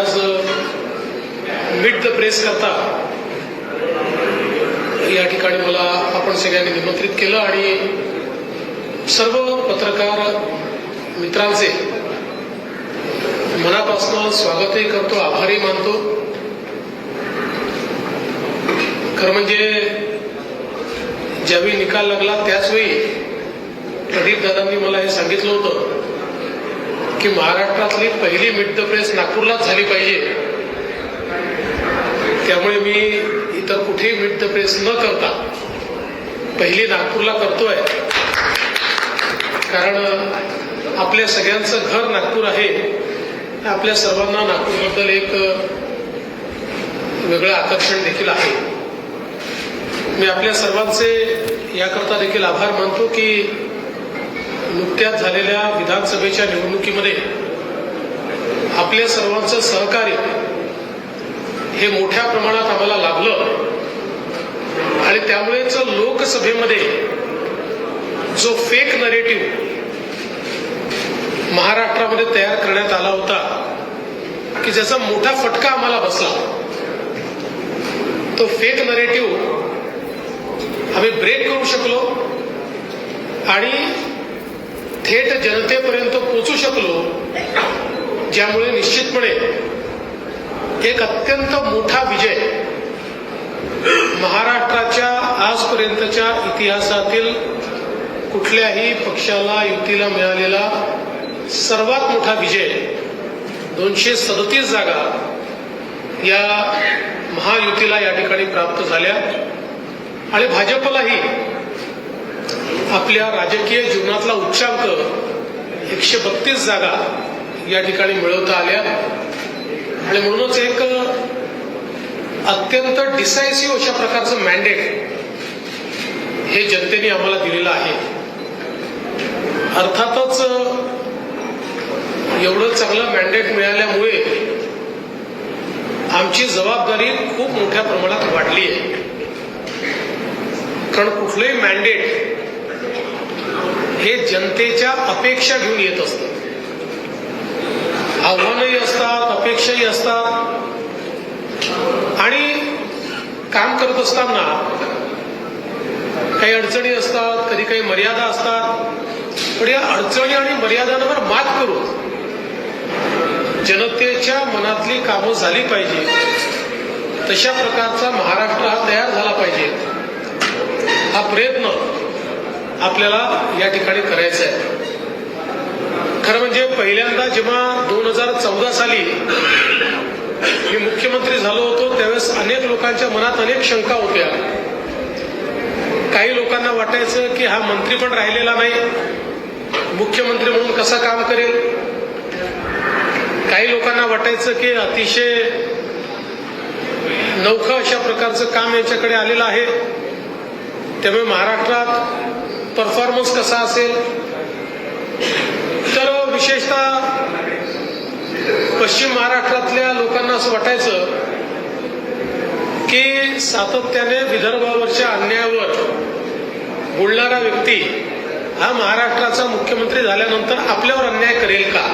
आज mid the press करता. या ठिकाणी मला आपण सगळ्यांनी निमंत्रित केलं आणि सर्व पत्रकार मित्रांचे मनापासून स्वागतही करतो आभारही मानतो. खरं म्हणजे ज्यावेळी निकाल लागला त्याचवेळी प्रदीप दादांनी मला हे सांगितलं होतं की महाराष्ट्रातली पहिली मिड द प्रेस नागपूरलाच झाली पाहिजे. त्यामुळे मी इतर कुठेही मिट द प्रेस न करता पहिली नागपूरला करतोय. कारण आपल्या सगळ्यांचं घर नागपूर आहे. आपल्या सर्वांना नागपूरबद्दल एक वेगळं आकर्षण देखील आहे. मी आपल्या सर्वांचे याकरता देखील आभार मानतो की नुकत्याच झालेल्या विधानसभेच्या निवडणुकीमध्ये आपल्या सर्वांचं सहकार्य हे मोठ्या प्रमाणात आम्हाला लाभलं. आणि त्यामुळेच लोकसभेमध्ये जो फेक नरेटिव्ह महाराष्ट्रामध्ये तयार करण्यात आला होता की ज्याचा मोठा फटका आम्हाला बसला तो फेक नरेटिव्ह आम्ही ब्रेक करू शकलो आणि थेट जनतेपर्यंत पोचू शकलो ज्यामुळे निश्चितपणे एक अत्यंत मोठा विजय महाराष्ट्राच्या आजपर्यंतच्या इतिहासातील कुठल्याही पक्षाला युतीला मिळालेला सर्वात मोठा विजय दोनशे सदतीस जागा या महायुतीला या ठिकाणी प्राप्त झाल्या. आणि भाजपलाही आपल्या राजकीय जीवनातला उच्चांक एकशे बत्तीस जागा या ठिकाणी मिळवता आल्या. आणि म्हणूनच एक अत्यंत डिसायसिव्ह अशा प्रकारचं मॅन्डेट हे जनतेने आम्हाला दिलेलं आहे. अर्थातच एवढं चांगलं मॅन्डेट मिळाल्यामुळे आमची जबाबदारी खूप मोठ्या प्रमाणात वाढली आहे. कारण कुठलंही मॅन्डेट हे जनतेच्या अपेक्षा घेऊन येत असतं. आव्हानही असतात अपेक्षाही असतात. आणि काम करत असताना काही अडचणी असतात कधी काही मर्यादा असतात. पण या अडचणी आणि मर्यादांवर मात करून जनतेच्या मनातली कामं झाली पाहिजे. तशा प्रकारचा महाराष्ट्र हा तयार झाला पाहिजे. हा प्रयत्न आपल्याला या ठिकाणी करायचा आहे. खरं म्हणजे पहिल्यांदा जेव्हा दोन हजार चौदा साली मी मुख्यमंत्री झालो होतो त्यावेळेस अनेक लोकांच्या मनात अनेक शंका होत्या. काही लोकांना वाटायचं की हा मंत्री पण राहिलेला नाही मुख्यमंत्री म्हणून कसा काम करेल? काही लोकांना वाटायचं की अतिशय नौखं अशा प्रकारचं काम यांच्याकडे आलेलं आहे. त्यामुळे महाराष्ट्रात परफॉर्मन्स कसा असेल? विशेषतः पश्चिम महाराष्ट्रातल्या लोकांना असं वाटायचं की सातत्याने विदर्भावरच्या अन्यायावर बोलणारा व्यक्ती हा महाराष्ट्राचा मुख्यमंत्री झाल्यानंतर आपल्यावर अन्याय करेल का?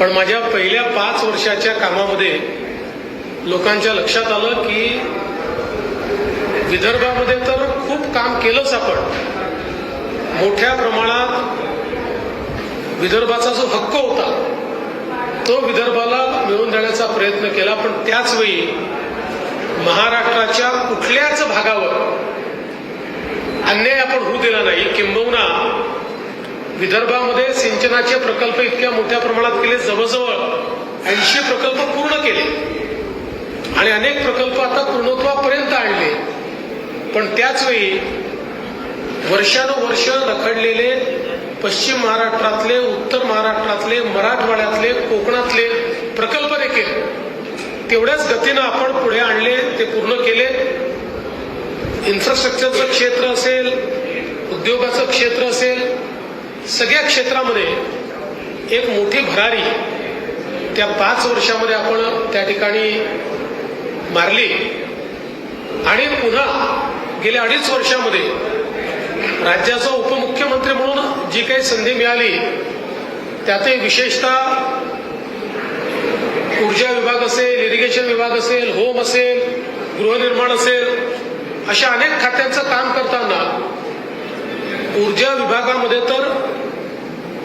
पण माझ्या पहिल्या पाच वर्षाच्या कामामध्ये लोकांच्या लक्षात आलं की विदर्भामध्ये तर खूप काम केलंच आपण. मोठ्या प्रमाणात विदर्भाचा जो हक्क होता तो विदर्भाला मिळवून देण्याचा प्रयत्न केला पण त्याच वेळी महाराष्ट्राच्या कुठल्याच भागावर अन्याय आपण होऊ दिला नाही. किंबहुना विदर्भामध्ये सिंचनाचे प्रकल्प इतक्या मोठ्या प्रमाणात केले जवळजवळ ऐंशी प्रकल्प पूर्ण केले. आणि अनेक प्रकल्प आता पूर्णत्वापर्यंत आणले. पण त्याच वेळी वर्षानुवर्ष रखडलेले पश्चिम महाराष्ट्रातले उत्तर महाराष्ट्रातले मराठवाड्यातले कोकणातले प्रकल्प देखील तेवढ्याच गतीनं आपण पुढे आणले ते पूर्ण केले. इन्फ्रास्ट्रक्चरचं क्षेत्र असेल उद्योगाचं क्षेत्र असेल सगळ्या क्षेत्रामध्ये एक मोठी भरारी त्या पाच वर्षामध्ये आपण त्या ठिकाणी मारली. आणि पुन्हा गेल्या अडीच वर्षामध्ये राज्याचा उपमुख्यमंत्री म्हणून जी काही संधी मिळाली त्यातही विशेषतः ऊर्जा विभाग असेल इरिगेशन विभाग असेल होम असेल गृहनिर्माण असेल अशा अनेक खात्यांचं काम करताना ऊर्जा विभागामध्ये तर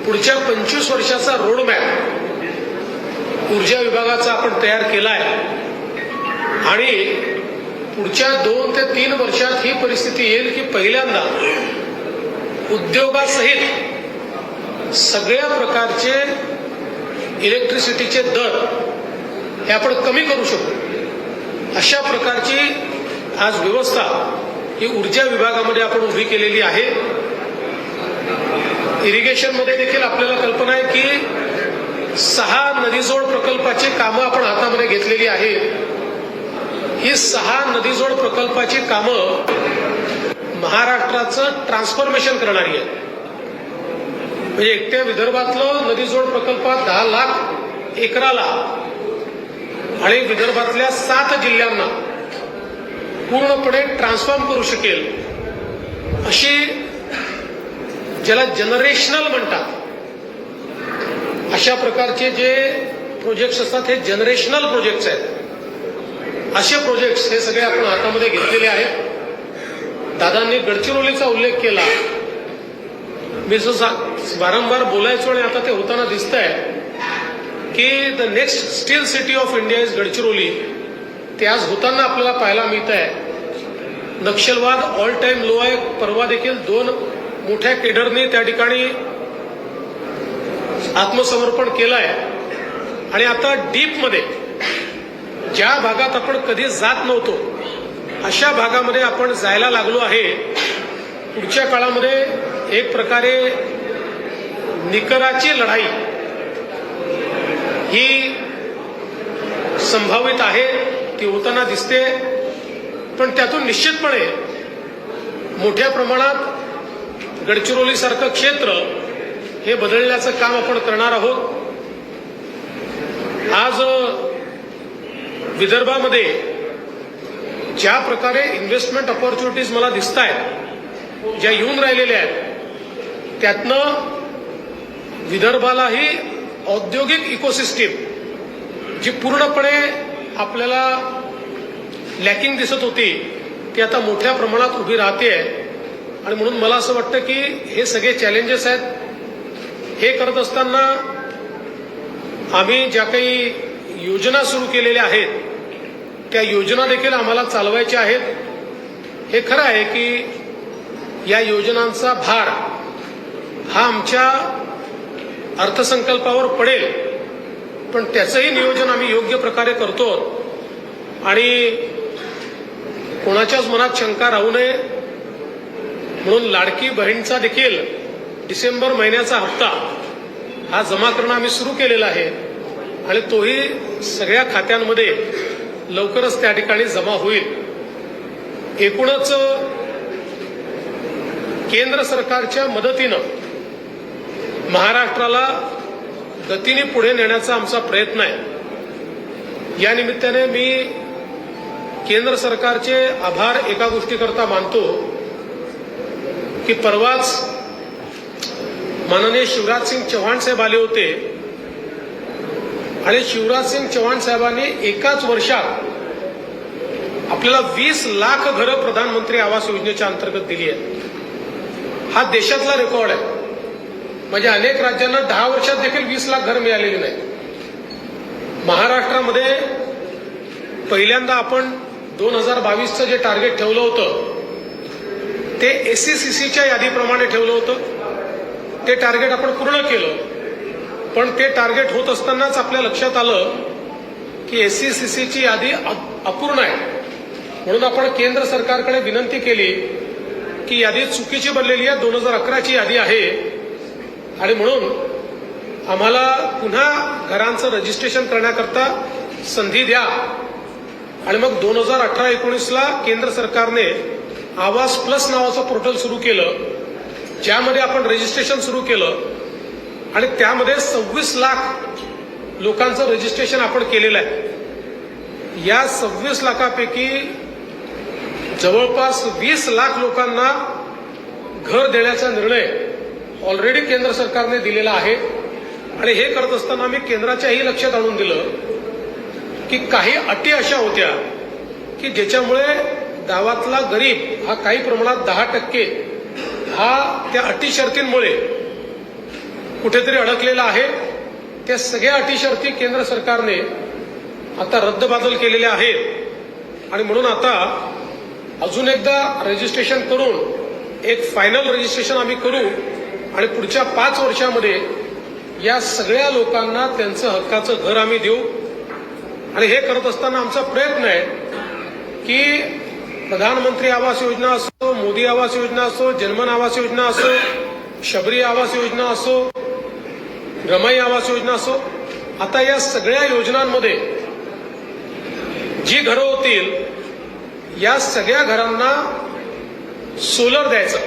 पुढच्या पंचवीस वर्षाचा रोडमॅप ऊर्जा विभागाचा आपण तयार केला आहे आणि पुढच्या दोन ते तीन वर्षात ही परिस्थिती येईल की पहिल्यांदा उद्योगासहित सगळ्या प्रकारचे इलेक्ट्रिसिटीचे दर हे आपण कमी करू शकू. अशा प्रकारची आज व्यवस्था ही ऊर्जा विभागामध्ये आपण उभी केलेली आहे. इरिगेशनमध्ये देखील आपल्याला कल्पना आहे की सहा नदीजोड प्रकल्पाची कामं आपण हातामध्ये घेतलेली आहेत. ही सहा नदीजोड प्रकल्पाची कामं महाराष्ट्राचं ट्रान्सफॉर्मेशन करणारी आहेत. म्हणजे एकट्या विदर्भातलं नदीजोड प्रकल्पात दहा लाख एकराला आणि विदर्भातल्या सात जिल्ह्यांना पूर्णपणे ट्रान्सफॉर्म करू शकेल अशी ज्याला जनरेशनल म्हणतात. अशा प्रकारचे जे प्रोजेक्ट्स असतात हे जनरेशनल प्रोजेक्ट्स आहेत. असे प्रोजेक्ट्स हे सगळे आपण हातामध्ये घेतलेले आहेत. दादांनी गडचिरोलीचा उल्लेख केला. मी जो वारंवार बोलायचो आणि आता ते होताना दिसत आहे की the next steel city of India is Gadchiroli. ते आज होताना आपल्याला पाहायला मिळत आहे नक्षलवाद ऑल टाइम लो आहे. परवा देखील दोन मोठ्या केडरनी त्या ठिकाणी आत्मसमर्पण केलं आहे आणि आता डीपमध्ये ज्या भागात आपण कधी जात नव्हतो अशा भागामध्ये आपण जायला लागलो आहे. पुढच्या काळामध्ये एक प्रकारे निकराची लढाई ही संभावित आहे ती होताना दिसते. पण त्यातून निश्चितपणे मोठ्या प्रमाणात गडचिरोलीसारखं क्षेत्र हे बदलण्याचं काम आपण करणार आहोत. आज विदर्भामध्ये ज्या प्रकारे इन्व्हेस्टमेंट ऑपॉर्च्युनिटीज मला दिसत आहेत ज्या येऊन राहिलेल्या आहेत त्यातनं विदर्भालाही औद्योगिक इकोसिस्टीम जी पूर्णपणे आपल्याला लॅकिंग दिसत होती ती आता मोठ्या प्रमाणात उभी राहते आणि म्हणून मला असं वाटतं की हे सगळे चॅलेंजेस आहेत. हे करत असताना आम्ही ज्या काही योजना सुरू केलेल्या आहेत त्या योजना देखील आम्हाला चालवायच्या आहेत. हे खरं आहे की या योजनांचा भार हा आमच्या अर्थसंकल्पावर पडेल पण त्याचंही नियोजन आम्ही योग्य प्रकारे करतो. आणि कोणाच्याच मनात शंका राहू नये. म्हणून लाडकी बहीणचा देखील डिसेंबर महिन्याचा हप्ता हा जमा करणं आम्ही सुरू केलेला आहे. आणि तोही सगळ्या खात्यांमध्ये लवकरच त्या ठिकाणी जमा होईल. एकूणच केंद्र सरकारच्या मदतीनं महाराष्ट्राला गतीने पुढे नेण्याचा आमचा प्रयत्न आहे. या निमित्ताने मी केंद्र सरकारचे आभार एका गोष्टीकरता मानतो की परवाच माननीय शिवराज सिंग चव्हाण साहेब आले होते. आणि शिवराजसिंग चव्हाण साहेबांनी एकाच वर्षात आपल्याला वीस लाख घरं प्रधानमंत्री आवास योजनेच्या अंतर्गत दिली आहेत. हा देशातला रेकॉर्ड आहे. म्हणजे अनेक राज्यांना दहा वर्षात देखील वीस लाख घर मिळालेली नाही महाराष्ट्रामध्ये पहिल्यांदा आपण दोन हजार बावीसचं जे टार्गेट ठेवलं होतं ते एससीसीसीच्या यादीप्रमाणे ठेवलं होतं. ते टार्गेट आपण पूर्ण केलं पण ते टार्गेट होत असतानाच आपल्या लक्षात आलं की एससीसीसीची यादी अपूर्ण आहे. म्हणून आपण केंद्र सरकारकडे विनंती केली की यादी चुकीची बनलेली आहे दोन हजार अकराची यादी आहे. आणि म्हणून आम्हाला पुन्हा घरांचं रजिस्ट्रेशन करण्याकरता संधी द्या. आणि मग दोन हजार अठरा एकोणीसला केंद्र सरकारने आवास प्लस नावाचं पोर्टल सुरू केलं ज्यामध्ये आपण रजिस्ट्रेशन सुरू केलं. आणि त्यामध्ये सव्वीस लाख लोकांचं रजिस्ट्रेशन आपण केलेलं आहे. या सव्वीस लाखापैकी जवळपास वीस लाख लोकांना घर देण्याचा निर्णय ऑलरेडी केंद्र सरकारने दिलेला आहे. आणि हे करत असताना मी केंद्राच्याही लक्षात आणून दिलं की काही अटी अशा होत्या की ज्याच्यामुळे गावातला गरीब हा काही प्रमाणात दहा टक्के हा त्या अटी शर्तींमुळे कुठेतरी अडकलेला आहे. त्या सगळ्या अटीशर्ती केंद्र सरकारने आता रद्दबादल केलेल्या आहेत. आणि म्हणून आता अजून एकदा रजिस्ट्रेशन करून एक फायनल रजिस्ट्रेशन आम्ही करू. आणि पुढच्या पाच वर्षामध्ये या सगळ्या लोकांना त्यांचं हक्काचं घर आम्ही देऊ. आणि हे करत असताना आमचा प्रयत्न आहे की प्रधानमंत्री आवास योजना असो मोदी आवास योजना असो जनमन आवास योजना असो शबरी आवास योजना असो रमाई आवास योजना असो आता या सगळ्या योजनांमध्ये जी घरं होतील या सगळ्या घरांना सोलर द्यायचं.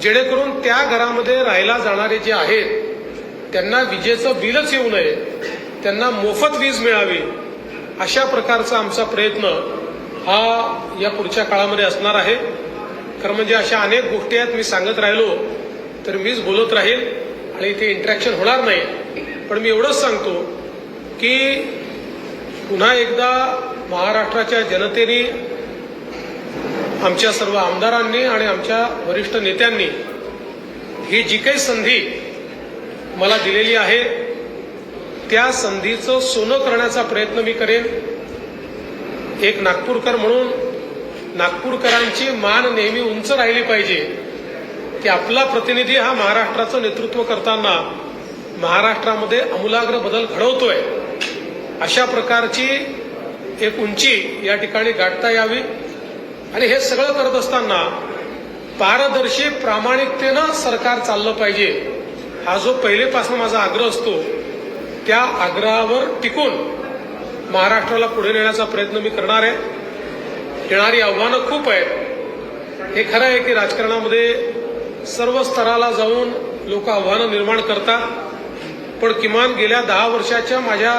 जेणेकरून त्या घरामध्ये राहायला जाणारे जे आहेत त्यांना विजेचं बिलच येऊ नये त्यांना मोफत वीज मिळावी अशा प्रकारचा आमचा प्रयत्न हा या पुढच्या काळामध्ये असणार आहे. खरं म्हणजे अशा अनेक गोष्टी आहेत मी सांगत राहिलो तर मीच बोलत राहील. आणि इथे इंटरॅक्शन होणार नाही. पण मी एवढंच सांगतो की पुन्हा एकदा महाराष्ट्राच्या जनतेने आमच्या सर्व आमदारांनी आणि आमच्या वरिष्ठ नेत्यांनी ही जी काही संधी मला दिलेली आहे त्या संधीचं सोनं करण्याचा प्रयत्न मी करेन. एक नागपूरकर म्हणून नागपूरकरांची मान नेहमी उंच राहिली पाहिजे. की आपला प्रतिनिधी हा महाराष्ट्राचं नेतृत्व करताना महाराष्ट्रामध्ये अमूलाग्र बदल घडवतोय. अशा प्रकारची एक उंची या ठिकाणी गाठता यावी. आणि हे सगळं करत असताना पारदर्शी प्रामाणिकतेनं सरकार चाललं पाहिजे. हा जो पहिलेपासून माझा आग्रह असतो त्या आग्रहावर टिकून महाराष्ट्राला पुढे नेण्याचा प्रयत्न मी करणार आहे. येणारी आव्हानं खूप आहेत. हे खरं आहे की राजकारणामध्ये सर्व स्तराला जाऊन लोक आव्हानं निर्माण करतात. पण किमान गेल्या दहा वर्षाच्या माझ्या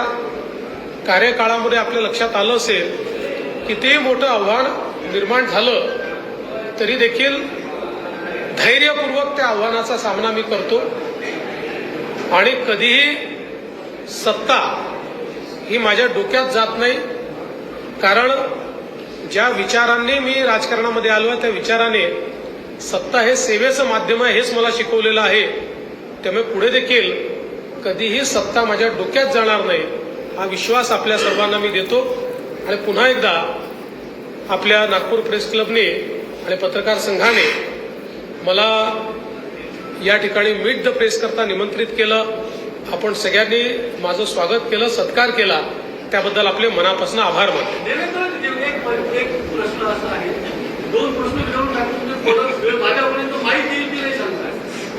कार्यकाळामध्ये आपल्या लक्षात आलं असेल कितीही मोठं आव्हान निर्माण झालं तरी देखील धैर्यपूर्वक त्या आव्हानाचा सामना मी करतो. आणि कधीही सत्ता ही माझ्या डोक्यात जात नाही. कारण ज्या विचारांनी मी राजकारणामध्ये आलो आहे त्या विचाराने सत्ता हे सेवेचं माध्यम आहे हेच मला शिकवलेलं आहे. त्यामुळे पुढे देखील कधीही सत्ता माझ्या डोक्यात जाणार नाही हा विश्वास आपल्या सर्वांना मी देतो. आणि पुन्हा एकदा आपल्या नागपूर प्रेस क्लबने आणि पत्रकार संघाने मला या ठिकाणी मीट द प्रेस करता निमंत्रित केलं. आपण सगळ्यांनी माझं स्वागत केलं सत्कार केला. त्याबद्दल आपले मनापासून आभार मानतो. दोन प्रश्न घेऊन टाकून माझ्यापर्यंत माहिती येईल की नाही सांगताय?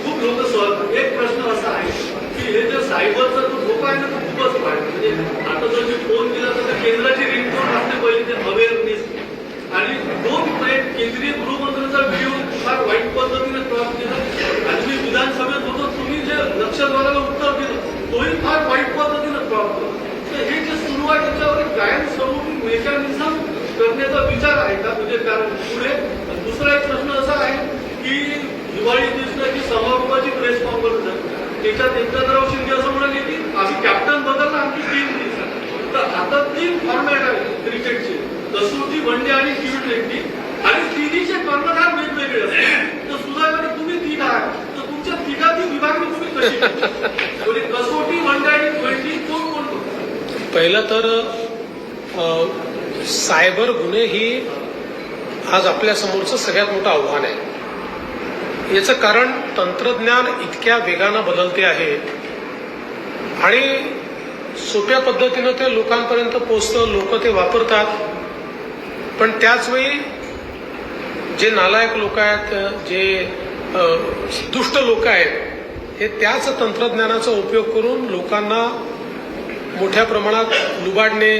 खूप लोक सहज एक प्रश्न असा आहे की हे जे सायबरचा जो धोका आहे ना तो खूपच वाढतो म्हणजे आता जर मी फोन केला तर केंद्राची रिंगटोन असते पहिले ते अवेअरनेस आणि दोन एक केंद्रीय गृहमंत्र्यांचा व्हिडिओ फार वाईट पद्धतीने क्रॉप केला. आणि मी विधानसभेत होतो तुम्ही जे नक्षलवादाला उत्तर दिलं तोही फार वाईट पद्धतीने क्रॉप केला. तर हे जे सुरू आहे त्याच्यावर कायम स्वरूपी मेकॅनिझम करण्याचा विचार आहे का? म्हणजे कारण पुढे दुसरा एक प्रश्न असा आहे की दिवाळी दिवसाची समारोपाची प्रेस कॉन्फरन्स आहे त्याच्यात एकनाथराव शिंदे असं म्हणाले की आम्ही कॅप्टन बदलला आमची टीम तर आता तीन फॉर्मॅट आहे क्रिकेटचे कसोटी वनडे आणि टी ट्वेंटी आणि तिन्हीचे कर्णधार वेगवेगळे असतात तर सुधाकडे तुम्ही तीन आहात. तर तुमच्या तिघाची विभागणी तुम्ही कशी म्हणजे कसोटी वनडे आणि ट्वेंटी कोण कोण पहिलं तर सायबर गुन्हे ही आज आपल्या समोरचं सगळ्यात मोठं आव्हान आहे. याचं कारण तंत्रज्ञान इतक्या वेगानं बदलते आहे. आणि सोप्या पद्धतीनं ते लोकांपर्यंत पोचतं लोक ते वापरतात. पण त्याचवेळी जे नालायक लोक आहेत जे दुष्ट लोक आहेत हे त्याच तंत्रज्ञानाचा उपयोग करून लोकांना मोठ्या प्रमाणात लुबाडणे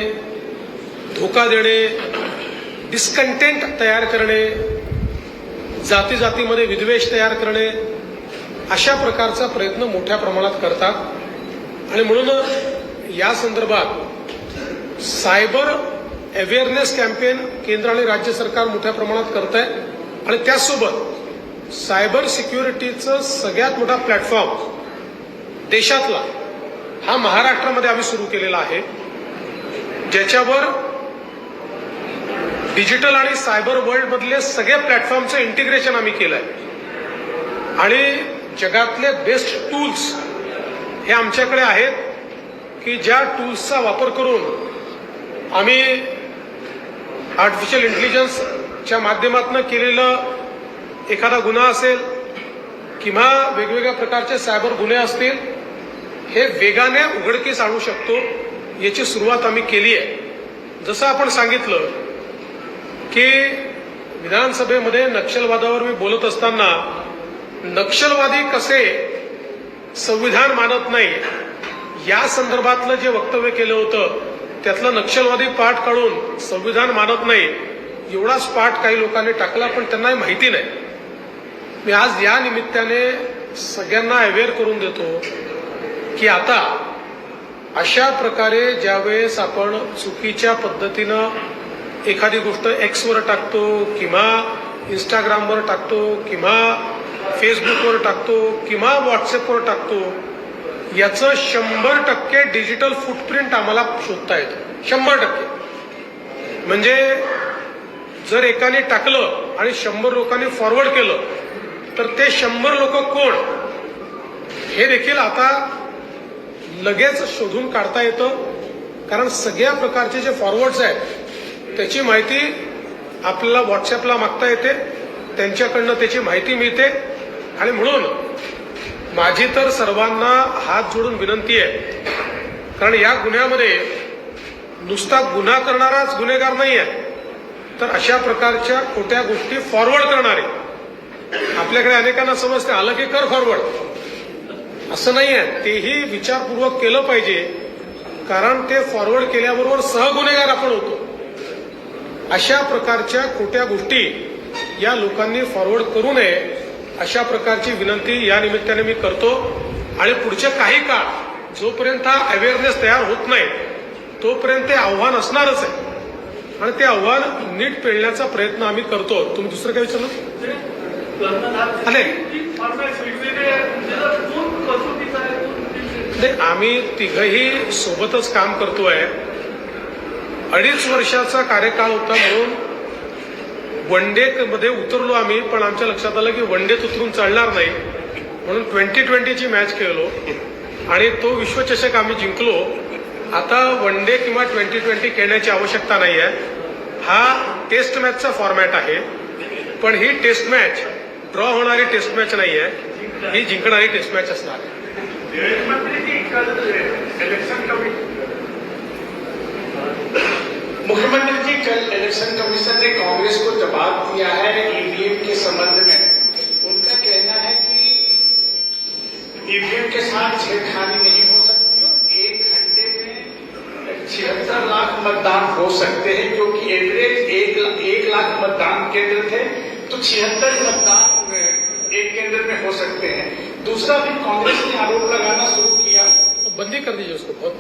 धोका देणे डिस्कंटेंट तयार करणे जाती जातीमध्ये विद्वेष तयार करणे अशा प्रकारचा प्रयत्न मोठ्या प्रमाणात करतात. आणि म्हणून या संदर्भात सायबर अवेअरनेस कॅम्पेन केंद्र आणि राज्य सरकार मोठ्या प्रमाणात करत आहे आणि त्याचसोबत सायबर सिक्युरिटीचं सगळ्यात मोठा प्लॅटफॉर्म देशातला हा महाराष्ट्रामध्ये आम्ही सुरू केलेला आहे. ज्याच्यावर डिजिटल आणि सायबर वर्ल्ड मधले सगळे प्लॅटफॉर्मचं इंटिग्रेशन आम्ही केलंय. आणि जगातले बेस्ट टूल्स हे आमच्याकडे आहेत की ज्या टूल्सचा वापर करून आम्ही आर्टिफिशियल इंटेलिजन्सच्या माध्यमातून केलेलं एखादा गुन्हा असेल किंवा वेगवेगळ्या प्रकारचे सायबर गुन्हे असतील हे वेगाने उघडकीस आणू शकतो याची सुरुवात आम्ही केली आहे जसं आपण सांगितलं की विधानसभेमध्ये नक्षलवादावर मी बोलत असताना नक्षलवादी कसे संविधान मानत नाही या संदर्भातलं जे वक्तव्य केलं होतं त्यातलं नक्षलवादी पाठ काढून संविधान मानत नाही एवढाच पाठ काही लोकांनी टाकला पण त्यांनाही माहिती नाही. मी आज या निमित्ताने सगळ्यांना अवेअर करून देतो की आता अशा प्रकारे ज्यावेळेस आपण चुकीच्या पद्धतीनं एखादी गोष्ट एक्सवर टाकतो किंवा इंस्टाग्रामवर टाकतो किंवा फेसबुकवर टाकतो किंवा व्हॉट्सअपवर टाकतो याचं शंभर टक्के डिजिटल फुटप्रिंट आम्हाला शोधता येतं. शंभर टक्के. म्हणजे जर एकाने टाकलं आणि शंभर लोकांनी फॉरवर्ड केलं तर ते शंभर लोक कोण? हे देखील आता लगेच शोधून काढता येतं. कारण सगळ्या प्रकारचे जे फॉरवर्ड्स आहेत त्याची माहिती आपल्याला व्हॉट्सअपला मागता येते त्यांच्याकडनं त्याची माहिती मिळते. आणि म्हणून माझी तर सर्वांना हात जोडून विनंती आहे कारण या गुन्ह्यामध्ये नुसता गुन्हा करणाराच गुन्हेगार नाही आहे तर अशा प्रकारच्या खोट्या गोष्टी फॉरवर्ड करणारे. आपल्याकडे अनेकांना समजते आलं की कर फॉरवर्ड असं नाही आहे तेही विचारपूर्वक केलं पाहिजे कारण ते फॉरवर्ड केल्याबरोबर सहगुन्हेगार आपण होतो. अशा प्रकारच्या खोट्या गोष्टी या लोकांनी फॉरवर्ड करू नये अशा प्रकारची विनंती या निमित्ताने मी करतो. आणि पुढच्या काही काळ जोपर्यंत हा अवेअरनेस तयार होत नाही तोपर्यंत ते आव्हान असणारच आहे. आणि ते आव्हान नीट पेळण्याचा प्रयत्न आम्ही करतो. तुम्ही दुसरं काय विचारलं? अरे. नाही आम्ही तिघही सोबतच काम करतोय. अडीच वर्षाचा कार्यकाळ होता म्हणून वन उतरलो आम्ही पण आमच्या लक्षात आलं की वनडेत उतरून चालणार नाही. म्हणून ट्वेंटी ट्वेंटीची मॅच खेळलो आणि तो विश्वचषक आम्ही जिंकलो. आता वन डे किंवा ट्वेंटी ट्वेंटी खेळण्याची आवश्यकता नाही आहे हा टेस्ट मॅचचा फॉर्मॅट आहे. पण ही टेस्ट मॅच ड्रॉ होणारी टेस्ट मॅच नाही आहे ही जिंकणारी टेस्ट मॅच असणार. मुख्यमंत्री जी कल इलेक्शन कमीशन ने कांग्रेस को जवाब दिया है ईवीएम के संबंध में। उनका कहना है कि ईवीएम के साथ छेड़खानी नहीं हो सकती और एक घंटे में छिहत्तर लाख मतदान हो सकते हैं क्योंकि एवरेज एक एक लाख मतदान केंद्र थे तो छिहत्तर मतदान एक केंद्र में हो सकते हैं। दूसरा भी कांग्रेस ने आरोप लगाना शुरू किया। तो बंदी कर दीजिए उसको बहुत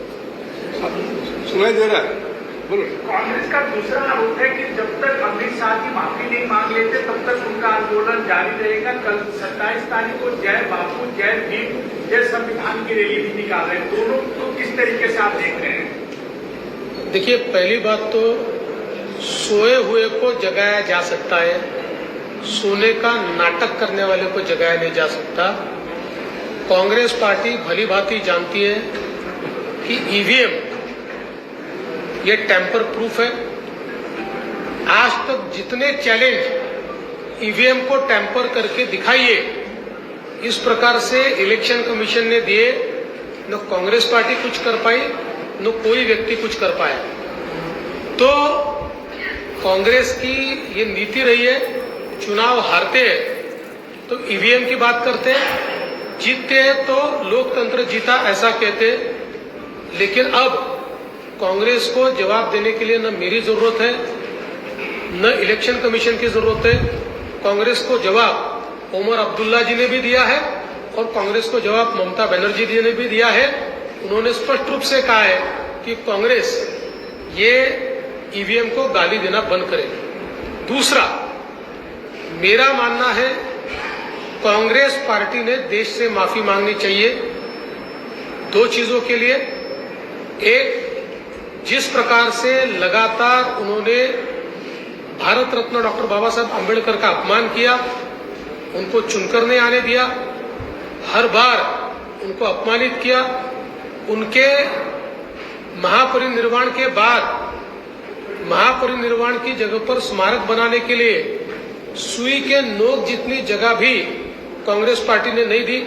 सुनाई दे रहा है। कांग्रेस का दूसरा आरोप है कि जब तक अमित शाह की माफ़ी नहीं मांग लेते, तब तक उनका आंदोलन जारी रहेगा। कल 27 तारीख को जय बापू, जय भीम, जय संविधान की रैली भी निकाल रहे दोनों को किस तरीके से आप देख रहे हैं? देखिए, पहली बात तो सोए हुए को जगाया जा सकता है। सोने का नाटक करने वाले को जगाया नहीं जा सकता। कांग्रेस पार्टी भली भांति जानती है कि ईवीएम ये टेम्पर प्रूफ है। आज तक तो जितने चैलेंज ईवीएम को टेम्पर करके दिखाइए, इस प्रकार से इलेक्शन कमीशन ने दिए, न कांग्रेस पार्टी कुछ कर पाई, न कोई व्यक्ति कुछ कर पाया। तो कांग्रेस की ये नीति रही है, चुनाव हारते हैं तो ईवीएम की बात करते हैं, जीतते हैं तो लोकतंत्र जीता ऐसा कहते लेकिन अब कांग्रेस को जवाब देने के लिए न मेरी ज़रूरत है, न इलेक्शन कमीशन की ज़रूरत है। कांग्रेस को जवाब ओमर अब्दुल्ला जी ने भी दिया है और कांग्रेस को जवाब ममता बनर्जी जी ने भी दिया है। उन्होंने स्पष्ट रूप से कहा है कि कांग्रेस ये ईवीएम को गाली देना बंद करे। दूसरा, मेरा मानना है कांग्रेस पार्टी ने देश से माफ़ी मांगनी चाहिए। दो चीज़ों के लिए, एक जिस प्रकार से लगातार उन्होंने भारत रत्न डॉक्टर बाबा साहब आम्बेडकर का अपमान किया, उनको चुनकर नहीं आने दिया, हर बार उनको अपमानित किया, उनके महापरिनिर्वाण के बाद, महापरिनिर्वाण की जगह पर स्मारक बनाने के लिए सुई के नोक जितनी जगह भी कांग्रेस पार्टी ने नहीं दी,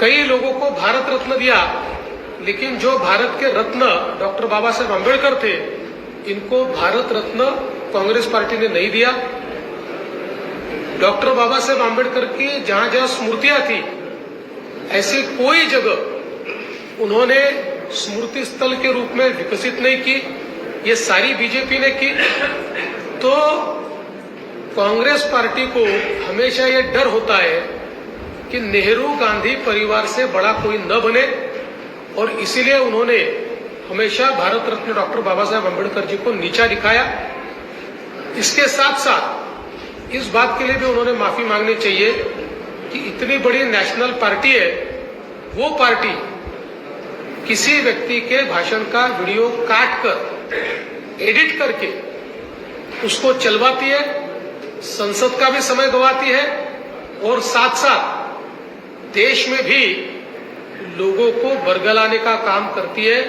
कई लोगों को भारत रत्न दिया लेकिन जो भारत के रत्न डॉक्टर बाबा साहेब आम्बेडकर थे, इनको भारत रत्न कांग्रेस पार्टी ने नहीं दिया। डॉक्टर बाबा साहेब आम्बेडकर की जहाँ जहाँ स्मृतियाँ थी, ऐसी कोई जगह उन्होंने स्मृति स्थल के रूप में विकसित नहीं की, ये सारी बीजेपी ने की। तो कांग्रेस पार्टी को हमेशा ये डर होता है कि नेहरू गांधी परिवार से बड़ा कोई न बने। और इसीलिए उन्होंने हमेशा भारत रत्न डॉक्टर बाबा साहेब अंबेडकर जी को नीचा दिखाया। इसके साथ साथ इस बात के लिए भी उन्होंने माफ़ी मांगनी चाहिए कि इतनी बड़ी नेशनल पार्टी है, वो पार्टी किसी व्यक्ति के भाषण का वीडियो काट कर, एडिट करके उसको चलवाती है, संसद का भी समय गवाती है और साथ साथ देश में भी लोगों को बरगलाने का काम करती है,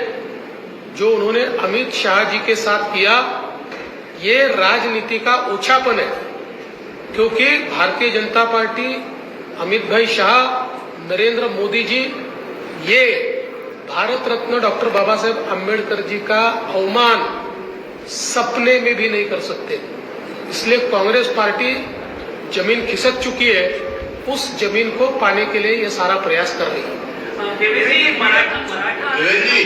जो उन्होंने अमित शाह जी के साथ किया, ये राजनीति का ओछापन है। क्योंकि भारतीय जनता पार्टी, अमित भाई शाह, नरेंद्र मोदी जी, ये भारत रत्न डॉक्टर बाबा साहेब आम्बेडकर जी का अवमान सपने में भी नहीं कर सकते। इसलिए कांग्रेस पार्टी ज़मीन खिसक चुकी है, उस ज़मीन को पाने के लिए ये सारा प्रयास कर रही है। मराठा मराठा देवेंद्रजी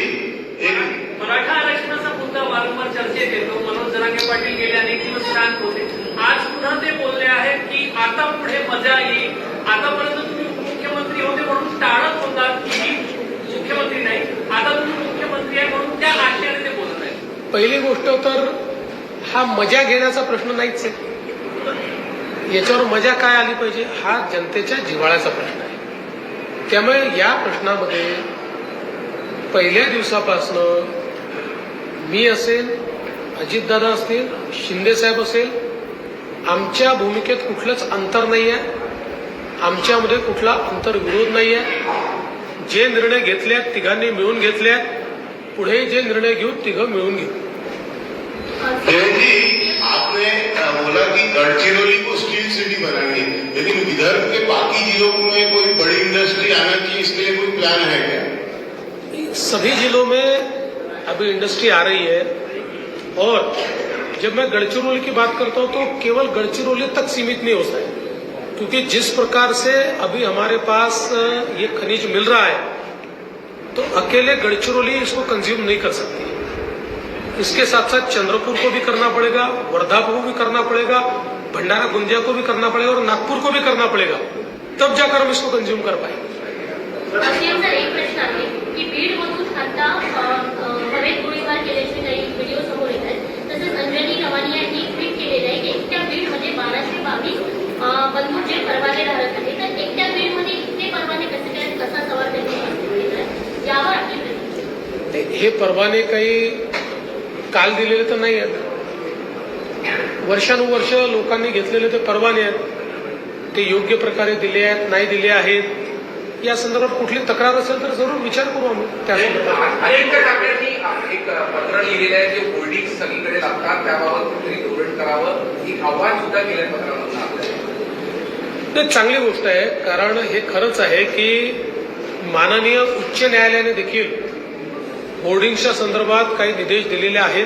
एक मराठा आरक्षणाचा मुद्दा वारंवार चर्चेत येतो. मनोज जरांगे पाटील गेले अनेक दिवस शांत होते. आज पुन्हा ते बोलले आहेत की आता पुढे मजा येईल. आतापर्यंत तुम्ही उपमुख्यमंत्री होते म्हणून टाळत होतात की मुख्यमंत्री नाही. आता तुम्ही मुख्यमंत्री आहे म्हणून त्या आशयाने ते बोलत आहेत. पहिली गोष्ट तर हा मजा घेण्याचा प्रश्न नाहीच आहे. याच्यावर मजा काय आली पाहिजे? हा जनतेच्या जिव्हाळ्याचा प्रश्न आहे. त्यामुळे या प्रश्नामध्ये पहिल्या दिवसापासनं मी असेल अजितदादा असतील शिंदेसाहेब असेल आमच्या भूमिकेत कुठलंच अंतर नाही आहे आमच्यामध्ये कुठला अंतर्विरोध नाही आहे जे निर्णय घेतले आहेत तिघांनी मिळून घेतले आहेत पुढे जे निर्णय घेऊ तिघं मिळून घेऊ आपने बोला कि गढ़चिरौली लेकिन विदर्भ के बाकी जिलों में कोई बड़ी इंडस्ट्री आना चाहिए इसके लिए कोई प्लान है क्या? सभी जिलों में अभी इंडस्ट्री आ रही है। और जब मैं गढ़चिरौली की बात करता हूँ तो केवल गढ़चिरौली तक सीमित नहीं हो सकता। क्योंकि जिस प्रकार से अभी हमारे पास ये खनिज मिल रहा है तो अकेले गढ़चिरौली इसको कंज्यूम नहीं कर सकती। इसके साथ साथ चंद्रपुर को भी करना पड़ेगा वर्धा को भी करना पड़ेगा भंडारा गुंजिया को भी करना पड़ेगा और नागपुर को भी करना पड़ेगा। तब जाकर हम इसको कंज्यूम कर. ते- हे? परवाने काही काल दिलेले तर नाही आहेत वर्षानुवर्ष लोकांनी घेतलेले ते परवाने आहेत ते योग्य प्रकारे दिले आहेत नाही दिले आहेत या संदर्भात कुठली तक्रार असेल तर जरूर विचार करू आम्ही. त्याबाबत चांगली गोष्ट आहे कारण हे खरंच आहे की माननीय उच्च न्यायालयाने देखील होर्डिंग्सच्या संदर्भात काही निर्देश दिलेले आहेत.